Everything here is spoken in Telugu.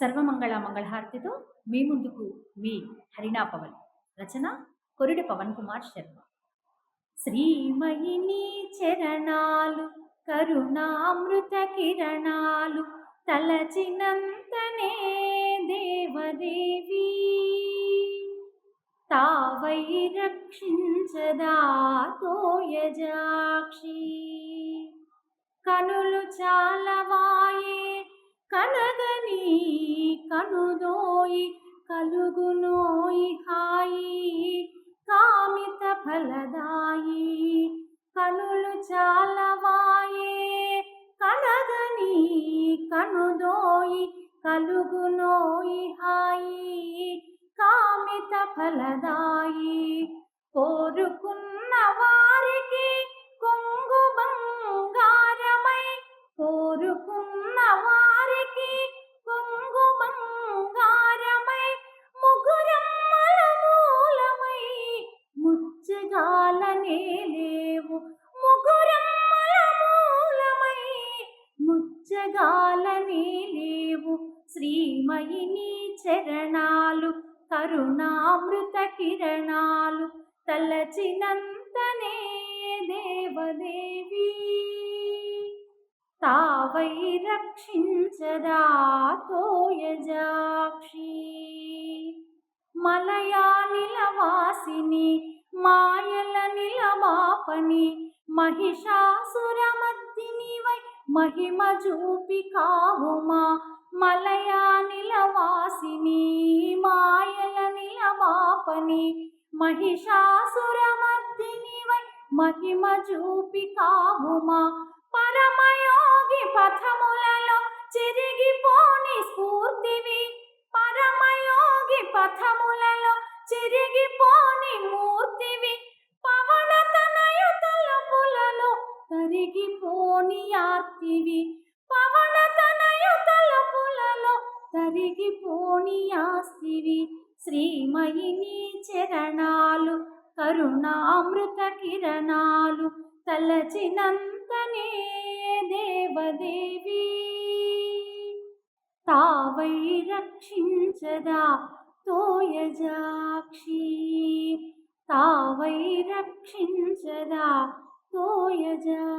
సర్వమంగళ మంగళహారతితో మీ ముందుకు మీ హరిణాపవన్ రచన కొరిడి పవన్ కుమార్ శర్మ. శ్రీమయిని చరణాలు కరుణామృత కిరణాలు తలచినంతనే దేవదేవి. తావై రక్షించదా తోయజాక్షి. కనులు చా కనగని కనుదోయి కలుగునోయి హాయి కామిత ఫలదాయి. కనులు చాలవాయే కనగని కనుదోయి కలుగునోయి హాయి కామిత ఫలదాయి. ముచ్చగాలనే లేవు. ముగురమ్మలమూలమై ముచ్చగాలనే లేవు. శ్రీమయిని చరణాలు కరుణామృత కిరణాలు తలచినంతనే దేవదేవి. తావై రక్షించదా తోయజాక్షి మలయానిలవాసిని మాయల నిలవాపని మహిషాసురమద్దినివై మహిమ చూపి కావుమా మలయానిలవాసిని మాయల నిలవాపని మహిషాసురమద్దినివై మహిమ చూపి కావుమా పరమయోగి పథములలో చిరిగిపోని స్ఫూర్తివి ఆర్తివి పవన తనయ తలపులలో తరిగిపోని ఆస్తివి. శ్రీమయిని చరణాలు కరుణామృత కిరణాలు తలచినంతనే దేవదేవి. తావై రక్షించదా తోయజాక్షి? తావై రక్షించదా తోయజాక్షి?